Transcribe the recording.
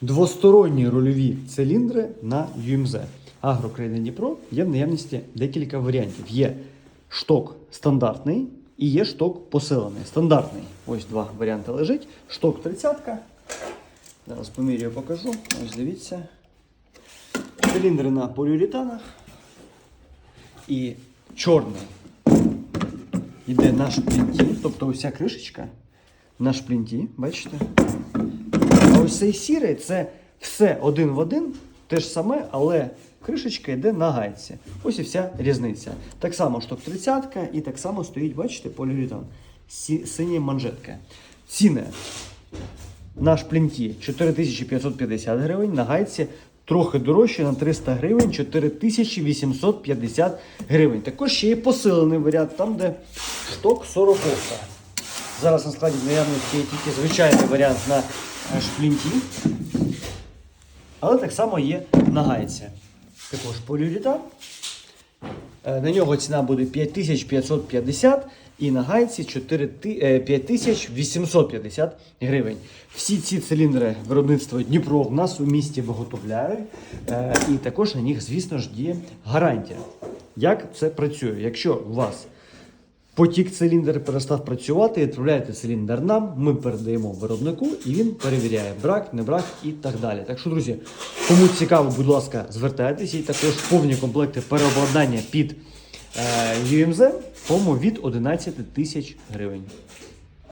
двосторонні рульові циліндри на UMZ. Агрокраїни Дніпро є в наявності декілька варіантів. Є шток стандартний і є шток посилений. Стандартний. Ось два варіанти лежить. Шток 30. Зараз помірюю покажу. Ось дивіться. Циліндри на поліуретанах. І чорний йде на шплінті, тобто ця кришечка на шплінті, бачите? Ось цей сірий це все один в один, те ж саме, але кришечка йде на гайці. Ось і вся різниця. Так само шток 30 і так само стоїть, бачите, поліуретан. Синя манжетка. Ціни на шплінті 4550 гривень, на гайці трохи дорожче на 300 гривень, 4850 гривень. Також ще є посилений варіант, там де шток 40 Зараз на складі в є тільки звичайний варіант на е, шплінті. Але так само є на гайці. Також поліуретан. Е, На нього ціна буде 5550 і на гайці 4 ти- е, 5850 гривень. Всі ці циліндри виробництва Дніпро в нас у місті виготовляють. І також на них, звісно ж, діє гарантія. Як це працює? Якщо у вас потік циліндр перестав працювати, відправляєте циліндр нам, ми передаємо виробнику і він перевіряє брак, не брак і так далі. Так що, друзі, кому цікаво, будь ласка, звертайтеся і також повні комплекти переобладнання під е, UMZ, по-моєму, від 11 тисяч гривень.